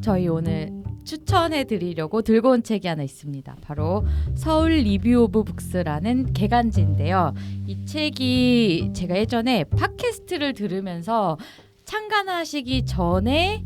저희 오늘 추천해 드리려고 들고 온 책이 하나 있습니다. 바로 서울 리뷰 오브 북스라는 개간지인데요. 이 책이 제가 예전에 팟캐스트를 들으면서 창간하시기 전에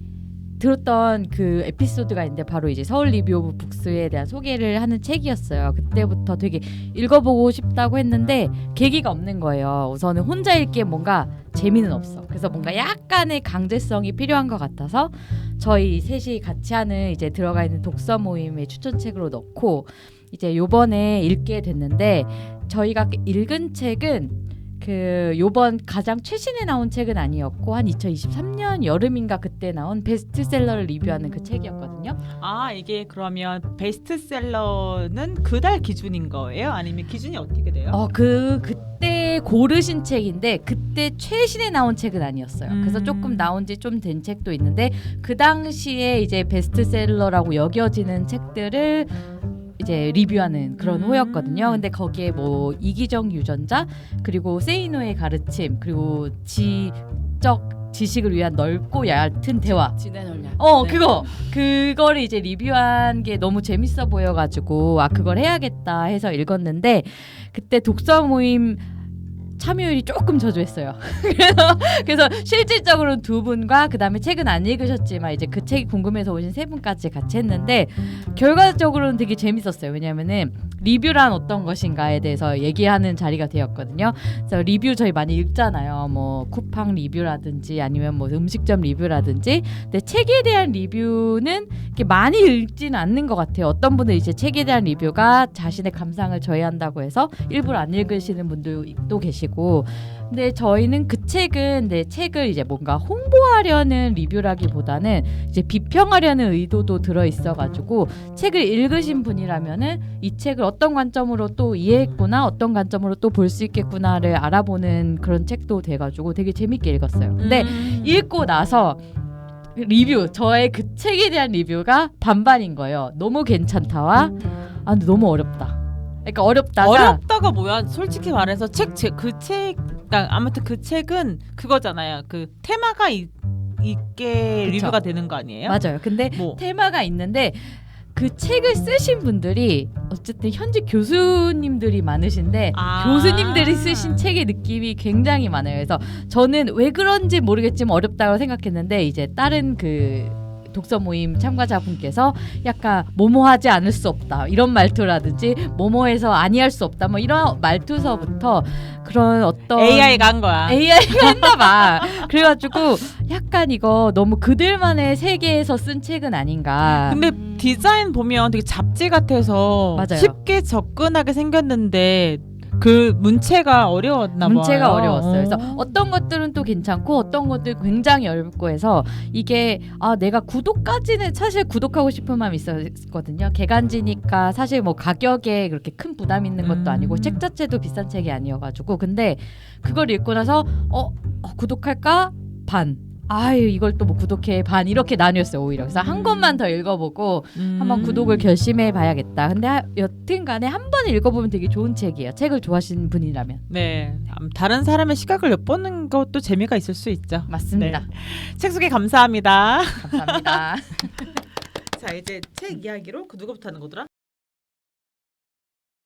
들었던 그 에피소드가 있는데 바로 이제 서울 리뷰 오브 북스에 대한 소개를 하는 책이었어요. 그때부터 되게 읽어보고 싶다고 했는데 계기가 없는 거예요. 우선은 혼자 읽기에 뭔가 재미는 없어. 그래서 뭔가 약간의 강제성이 필요한 것 같아서 저희 셋이 같이 하는 이제 들어가 있는 독서 모임의 추천책으로 넣고 이제 요번에 읽게 됐는데 저희가 읽은 책은 그 요번 가장 최신에 나온 책은 아니었고 한 2023년 여름인가 그때 나온 베스트셀러를 리뷰하는 그 책이었거든요. 아 이게 그러면 베스트셀러는 그달 기준인 거예요? 아니면 기준이 어떻게 돼요? 어그 그때 고르신 책인데 그때 최신에 나온 책은 아니었어요. 그래서 음. 조금 나온 지 좀 된 책도 있는데 그 당시에 이제 베스트셀러라고 여겨지는 책들을 이제 리뷰하는 그런 음. 호였거든요. 근데 거기에 뭐 이기적 유전자 그리고 세이노의 가르침 그리고 지적 지식을 위한 넓고 얕은 대화 지내 놀냐. 어 네. 그거 그거를 이제 리뷰한 게 너무 재밌어 보여가지고 아 그걸 해야겠다 해서 읽었는데 그때 독서 모임 참여율이 조금 저조했어요. 그래서 그래서 실질적으로는 두 분과 그 다음에 책은 안 읽으셨지만 이제 그 책이 궁금해서 오신 세 분까지 같이 했는데 결과적으로는 되게 재밌었어요. 왜냐면은 리뷰란 어떤 것인가에 대해서 얘기하는 자리가 되었거든요. 그래서 리뷰 저희 많이 읽잖아요. 뭐 쿠팡 리뷰라든지 아니면 뭐 음식점 리뷰라든지 근데 책에 대한 리뷰는 이렇게 많이 읽지는 않는 것 같아요. 어떤 분은 이제 책에 대한 리뷰가 자신의 감상을 저해한다고 해서 일부러 안 읽으시는 분들도 계시고, 근데 저희는 그 책은 내 책을 이제 뭔가 홍보하려는 리뷰라기보다는 이제 비평하려는 의도도 들어 있어가지고 책을 읽으신 분이라면은 이 책을 어떤 관점으로 또 이해했구나, 어떤 관점으로 또 볼 수 있겠구나를 알아보는 그런 책도 돼가지고 되게 재밌게 읽었어요. 근데 음. 읽고 나서 리뷰 저의 그 책에 대한 리뷰가 반반인 거예요. 너무 괜찮다와 아 근데 너무 어렵다. 그러니까 어렵다가 어렵다가 뭐야? 솔직히 말해서 책 그 책 그러니까 아무튼 그 책은 그거잖아요. 그 테마가 있, 있게 그쵸. 리뷰가 되는 거 아니에요? 맞아요. 근데 뭐 테마가 있는데 그 책을 쓰신 분들이 어쨌든 현재 교수님들이 많으신데 아. 교수님들이 쓰신 책의 느낌이 굉장히 많아요. 그래서 저는 왜 그런지 모르겠지만 어렵다고 생각했는데 이제 다른 그 독서 모임 참가자분께서 약간 모모하지 않을 수 없다 이런 말투라든지 모모해서 아니할 수 없다 뭐 이런 말투서부터 그런 어떤 AI가 한 거야. AI가 했나봐. 그래가지고 약간 이거 너무 그들만의 세계에서 쓴 책은 아닌가. 근데 디자인 보면 되게 잡지 같아서 맞아요. 쉽게 접근하게 생겼는데 그 문체가 어려웠나 봐요. 문체가 어려웠어요. 그래서 어. 어떤 것들은 또 괜찮고 어떤 것들 굉장히 어렵고 해서 이게 아 내가 구독까지는 사실 구독하고 싶은 마음이 있었거든요. 개간지니까 사실 뭐 가격에 그렇게 큰 부담 있는 것도 음. 아니고 책 자체도 비싼 책이 아니어가지고 근데 그걸 읽고 나서 어, 어, 구독할까 반. 아유 이걸 또 뭐 구독해 반 이렇게 나뉘었어요 오히려 그래서 한 음. 권만 더 읽어보고 음. 한번 구독을 결심해 봐야겠다 근데 하- 여튼간에 한 번 읽어보면 되게 좋은 책이에요 책을 좋아하시는 분이라면 네, 음, 다른 사람의 시각을 엿보는 것도 재미가 있을 수 있죠. 맞습니다. 책 소개 감사합니다. 감사합니다. 자 이제 책 이야기로 그 누구부터 하는 거더라?